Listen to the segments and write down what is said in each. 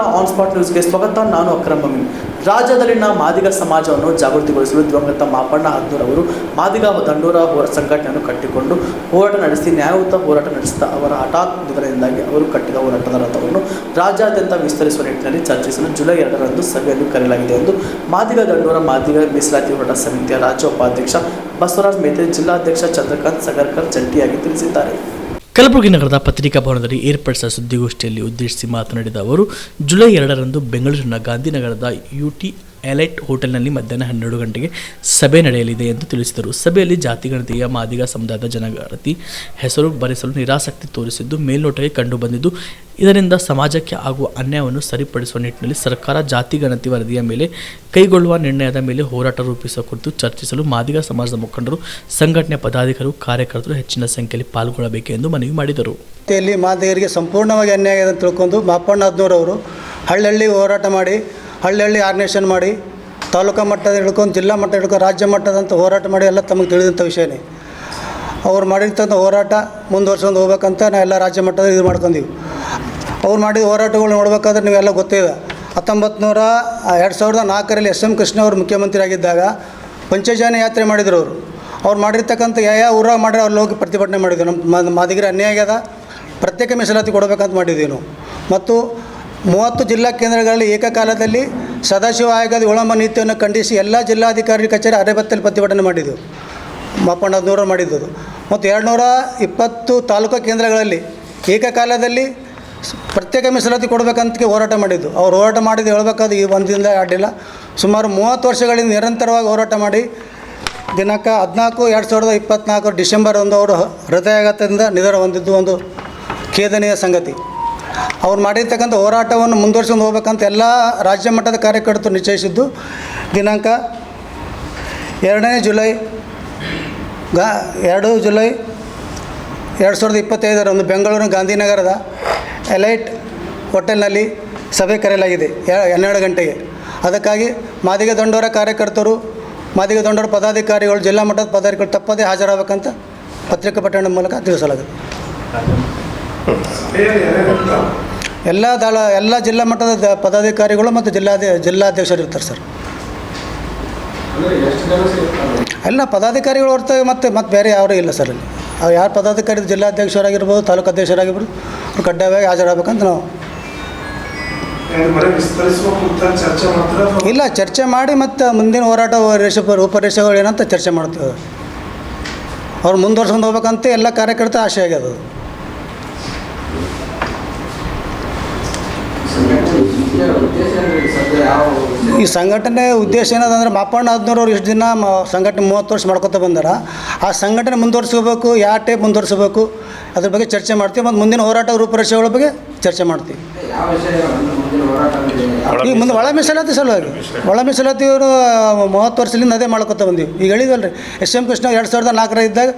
On spot ನ್ಯೂಸ್ಗೆ ಸ್ವಾಗತ. ನಾನು ಅಕ್ರಮ್ ರಾಜ್ಯದಲ್ಲಿನ ಮಾದಿಗ ಸಮಾಜವನ್ನು ಜಾಗೃತಿಗೊಳಿಸಲು ದಿವಂಗತ ಮಾಪಣ್ಣ ಹದ್ದೂರ್ ಅವರು ಮಾದಿಗ ದಂಡೂರ ಹೋರ ಸಂಘಟನೆಯನ್ನು ಕಟ್ಟಿಕೊಂಡು ಹೋರಾಟ ನಡೆಸಿ, ನ್ಯಾಯಯುತ ಹೋರಾಟ ನಡೆಸಿದ ಅವರ ಹಠಾತ್ ನಿಧನದಿಂದಾಗಿ ಅವರು ಕಟ್ಟಿದ ಹೋರಾಟದ ರಥವನ್ನು ರಾಜ್ಯಾದ್ಯಂತ ವಿಸ್ತರಿಸುವ ನಿಟ್ಟಿನಲ್ಲಿ ಚರ್ಚಿಸಲು ಜುಲೈ ಎರಡರಂದು ಸಭೆಯನ್ನು ಕರೆಯಲಾಗಿದೆ ಎಂದು ಮಾದಿಗ ದಂಡೂರ ಮಾದಿಗ ಮೀಸಲಾತಿ ಹೋರಾಟ ಸಮಿತಿಯ ರಾಜ್ಯ ಉಪಾಧ್ಯಕ್ಷ ಬಸವರಾಜ್ ಮೇತೆ ಜಿಲ್ಲಾಧ್ಯಕ್ಷ ಚಂದ್ರಕಾಂತ್ ಸಗರ್ಕರ್ ಜಂಟಿಯಾಗಿ ತಿಳಿಸಿದ್ದಾರೆ. ಕಲಬುರಗಿ ನಗರದ ಪತ್ರಿಕಾ ಭವನದಲ್ಲಿ ಏರ್ಪಡಿಸಿದ ಸುದ್ದಿಗೋಷ್ಠಿಯಲ್ಲಿ ಉದ್ದೇಶಿಸಿ ಮಾತನಾಡಿದ ಅವರು ಜುಲೈ ಎರಡರಂದು ಬೆಂಗಳೂರಿನ ಗಾಂಧಿನಗರದ ಯುಟಿ ಎಲೈಟ್ ಹೋಟೆಲ್ನಲ್ಲಿ ಮಧ್ಯಾಹ್ನ ಹನ್ನೆರಡು ಗಂಟೆಗೆ ಸಭೆ ನಡೆಯಲಿದೆ ಎಂದು ತಿಳಿಸಿದರು. ಸಭೆಯಲ್ಲಿ ಜಾತಿ ಗಣತಿಯ ಮಾದಿಗ, ಸಮುದಾಯದ ಜನಗಣತಿ, ಹೆಸರು ಬರೆಸಲು ನಿರಾಸಕ್ತಿ ತೋರಿಸಿದ್ದು, ಮೇಲ್ನೋಟಕ್ಕೆ ಕಂಡುಬಂದಿದ್ದು, ಇದರಿಂದ ಸಮಾಜಕ್ಕೆ ಆಗುವ ಅನ್ಯಾಯವನ್ನು ಸರಿಪಡಿಸುವ ನಿಟ್ಟಿನಲ್ಲಿ ಸರ್ಕಾರ ಜಾತಿ ಗಣತಿ ವರದಿಯ ಮೇಲೆ ಕೈಗೊಳ್ಳುವ ನಿರ್ಣಯದ ಮೇಲೆ ಹೋರಾಟ ರೂಪಿಸುವ ಕುರಿತು ಚರ್ಚಿಸಲು ಮಾದಿಗ ಸಮಾಜದ ಮುಖಂಡರು ಸಂಘಟನೆ ಪದಾಧಿಕಾರಿಗಳು, ಕಾರ್ಯಕರ್ತರು ಹೆಚ್ಚಿನ ಸಂಖ್ಯೆಯಲ್ಲಿ ಪಾಲ್ಗೊಳ್ಳಬೇಕೆಂದು ಮನವಿ ಮಾಡಿದರು. ಮಾದಿಗರಿಗೆ ಸಂಪೂರ್ಣವಾಗಿ ಅನ್ಯಾಯ ತಿಳ್ಕೊಂಡು ಮಾಪಣ್ಣ ಹದಿನೂರವರು ಹಳ್ಳಿ ಹೋರಾಟ ಮಾಡಿ ಹಳ್ಳಿ ಆರ್ಗನೈಸೇಷನ್ ಮಾಡಿ, ತಾಲೂಕಾ ಮಟ್ಟದ ಹಿಡ್ಕೊಂಡು ಜಿಲ್ಲಾ ಮಟ್ಟ ಹಿಡ್ಕೊಂಡು ರಾಜ್ಯ ಮಟ್ಟದಂಥ ಹೋರಾಟ ಮಾಡಿ ಎಲ್ಲ ತಮಗೆ ತಿಳಿದಂಥ ವಿಷಯನೇ. ಅವ್ರು ಮಾಡಿರ್ತಂಥ ಹೋರಾಟ ಮುಂದುವರ್ಸ್ಕೊಂಡು ಹೋಗ್ಬೇಕಂತ ನಾವು ಎಲ್ಲ ರಾಜ್ಯ ಮಟ್ಟದ ಇದು ಮಾಡ್ಕೊಂಡೀವಿ. ಅವ್ರು ಮಾಡಿದ ಹೋರಾಟಗಳು ನೋಡ್ಬೇಕಾದ್ರೆ ನೀವೆಲ್ಲ ಗೊತ್ತಿದೆ. ಹತ್ತೊಂಬತ್ತು ನೂರ ಎರಡು ಸಾವಿರದ ನಾಲ್ಕರಲ್ಲಿ ಎಸ್ ಎಂ ಕೃಷ್ಣ ಅವರು ಮುಖ್ಯಮಂತ್ರಿ ಆಗಿದ್ದಾಗ ಪಂಚಜಾನ ಯಾತ್ರೆ ಮಾಡಿದ್ರು ಅವರು. ಅವ್ರು ಮಾಡಿರ್ತಕ್ಕಂಥ ಯಾವ ಯಾವ ಊರಾಗ ಮಾಡಿದ್ರೆ ಅಲ್ಲಿ ಹೋಗಿ ಪ್ರತಿಭಟನೆ ಮಾಡಿದ್ವಿ. ನಮ್ಮ ಮಾದಿಗಿರಿ ಅನ್ಯಾಯ ಆಗ್ಯದ. ಪ್ರತ್ಯೇಕ ಮೀಸಲಾತಿ ಕೊಡಬೇಕಂತ ಮಾಡಿದ್ವಿ ನಾವು. ಮತ್ತು ಮೂವತ್ತು ಜಿಲ್ಲಾ ಕೇಂದ್ರಗಳಲ್ಲಿ ಏಕಕಾಲದಲ್ಲಿ ಸದಾಶಿವ ಆಯೋಗದ ವಿಳಂಬ ನೀತಿಯನ್ನು ಖಂಡಿಸಿ ಎಲ್ಲ ಜಿಲ್ಲಾಧಿಕಾರಿ ಕಚೇರಿ ಅರೆಬತ್ತಲ್ಲಿ ಪ್ರತಿಭಟನೆ ಮಾಡಿದ್ದು ಮಾಪಣ್ಣ ನೂರ ಮಾಡಿದ್ದದು. ಮತ್ತು ಎರಡುನೂರ ಇಪ್ಪತ್ತು ತಾಲೂಕು ಕೇಂದ್ರಗಳಲ್ಲಿ ಏಕಕಾಲದಲ್ಲಿ ಪ್ರತ್ಯೇಕ ಮೀಸಲಾತಿ ಕೊಡಬೇಕಂತ ಹೋರಾಟ ಮಾಡಿದ್ದು. ಅವ್ರು ಹೋರಾಟ ಮಾಡಿದ್ದು ಹೇಳಬೇಕಾದ್ರೆ ಈ ಒಂದಿಂದ ಅಡ್ಡಿಲ್ಲ. ಸುಮಾರು ಮೂವತ್ತು ವರ್ಷಗಳಿಂದ ನಿರಂತರವಾಗಿ ಹೋರಾಟ ಮಾಡಿ ದಿನಾಂಕ ಹದಿನಾಲ್ಕು, ಎರಡು ಸಾವಿರದ ಇಪ್ಪತ್ತ್ನಾಲ್ಕು ಡಿಸೆಂಬರ್ ಒಂದು ಅವರು ಹೃದಯಾಘಾತದಿಂದ ನಿಧನ ಹೊಂದಿದ್ದು ಒಂದು ಖೇದನೀಯ ಸಂಗತಿ. ಅವ್ರು ಮಾಡಿರ್ತಕ್ಕಂಥ ಹೋರಾಟವನ್ನು ಮುಂದುವರಿಸ್ಕೊಂಡು ಹೋಗ್ಬೇಕಂತ ಎಲ್ಲ ರಾಜ್ಯ ಮಟ್ಟದ ಕಾರ್ಯಕರ್ತರು ನಿಶ್ಚಯಿಸಿದ್ದು. ದಿನಾಂಕ ಎರಡನೇ ಜುಲೈ, ಗಾ, ಎರಡು ಜುಲೈ ಎರಡು ಸಾವಿರದ ಇಪ್ಪತ್ತೈದರಂದು ಬೆಂಗಳೂರಿನ ಗಾಂಧಿನಗರದ ಎಲೈಟ್ ಹೋಟೆಲ್ನಲ್ಲಿ ಸಭೆ ಕರೆಯಲಾಗಿದೆ. ಹನ್ನೆರಡು ಗಂಟೆಗೆ. ಅದಕ್ಕಾಗಿ ಮಾದಿಗ ದಂಡೋರ ಕಾರ್ಯಕರ್ತರು, ಮಾದಿಗ ದಂಡೋರ ಪದಾಧಿಕಾರಿಗಳು, ಜಿಲ್ಲಾ ಮಟ್ಟದ ಪದಾಧಿಕಾರಿಗಳು ತಪ್ಪದೇ ಹಾಜರಾಗಬೇಕಂತ ಪತ್ರಿಕಾ ಪಟ್ಟಣದ ಮೂಲಕ ತಿಳಿಸಲಾಗಿದೆ. ಎಲ್ಲ ದಳ, ಎಲ್ಲ ಜಿಲ್ಲಾ ಮಟ್ಟದ ಪದಾಧಿಕಾರಿಗಳು ಮತ್ತು ಜಿಲ್ಲಾ ಜಿಲ್ಲಾಧ್ಯಕ್ಷರು ಇರ್ತಾರೆ ಸರ್. ಎಲ್ಲ ಪದಾಧಿಕಾರಿಗಳು ಹೊರತಾಗಿ ಮತ್ತೆ ಮತ್ತೆ ಬೇರೆ ಯಾರೂ ಇಲ್ಲ ಸರ್ ಅಲ್ಲಿ. ಅವ್ರು ಯಾರು ಪದಾಧಿಕಾರಿ ಜಿಲ್ಲಾಧ್ಯಕ್ಷರಾಗಿರ್ಬೋದು, ತಾಲೂಕು ಅಧ್ಯಕ್ಷರಾಗಿರ್ಬೋದು, ಅವ್ರು ಕಡ್ಡಾಯವಾಗಿ ಹಾಜರಾಗಬೇಕಂತ ನಾವು. ಇಲ್ಲ, ಚರ್ಚೆ ಮಾಡಿ ಮತ್ತು ಮುಂದಿನ ಹೋರಾಟ ರೇಷ ರೂಪರೇಷೆಗಳು ಏನಂತ ಚರ್ಚೆ ಮಾಡ್ತೀವಿ. ಅವ್ರು ಮುಂದುವರ್ಸ್ಕೊಂಡು ಹೋಗ್ಬೇಕಂತ ಎಲ್ಲ ಕಾರ್ಯಕರ್ತ ಆಶೆ ಆಗ್ಯದ ಈ ಸಂಘಟನೆ ಉದ್ದೇಶ ಏನದಂದ್ರೆ ಮಾಪಣ್ಣ ಹದಿನೂರು ಇಷ್ಟು ದಿನ ಸಂಘಟನೆ ಮೂವತ್ತು ವರ್ಷ ಮಾಡ್ಕೊತ ಬಂದಾರ. ಆ ಸಂಘಟನೆ ಮುಂದುವರ್ಸ್ಕೋಬೇಕು, ಯಾವ ಟೈಪ್ ಮುಂದುವರ್ಸ್ಬೇಕು ಅದ್ರ ಬಗ್ಗೆ ಚರ್ಚೆ ಮಾಡ್ತೀವಿ. ಮತ್ತು ಮುಂದಿನ ಹೋರಾಟ ರೂಪರೇಷೆಗಳ ಬಗ್ಗೆ ಚರ್ಚೆ ಮಾಡ್ತೀವಿ. ಈಗ ಮುಂದೆ ಒಳ ಮೀಸಲಾತಿ ಸಲುವಾಗಿ. ಒಳ ಮೀಸಲಾತಿ ಅವರು ಮೂವತ್ತು ವರ್ಷದಿಂದ ಅದೇ ಮಾಡ್ಕೊತ ಬಂದೀವಿ. ಈಗ ಹೇಳಿದ್ವಲ್ಲ ರೀ ಎಸ್ ಎಂ ಕೃಷ್ಣ ಎರಡು ಸಾವಿರದ ನಾಲ್ಕರ ಇದ್ದಾಗ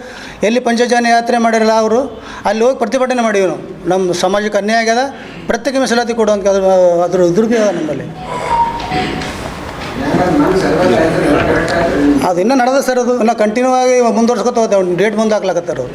ಎಲ್ಲಿ ಪಂಚಜಾನ ಯಾತ್ರೆ ಮಾಡಿರಲ್ಲ ಅವರು ಅಲ್ಲಿ ಹೋಗಿ ಪ್ರತಿಭಟನೆ ಮಾಡೀವಿ ನಾವು. ನಮ್ಮ ಸಮಾಜಕ್ಕೆ ಅನ್ಯಾಯ ಆಗ್ಯದ ಪ್ರತ್ಯೇಕ ಮೀಸಲಾತಿ ಕೊಡುವಂಥ ಅದ್ರ ಅದ್ರ ಅದ ನಮ್ಮಲ್ಲಿ. ಅದು ಇನ್ನೂ ನಡೆದ ಸರ್ ಅದು. ಇನ್ನೂ ಕಂಟಿನ್ಯೂ ಆಗಿ ಮುಂದುವರ್ಸ್ಕೊತ ಹೋದೆ ಡೇಟ್ ಮುಂದೆ ಹಾಕ್ಲಾಕತ್ತಾರ ಅವ್ರು.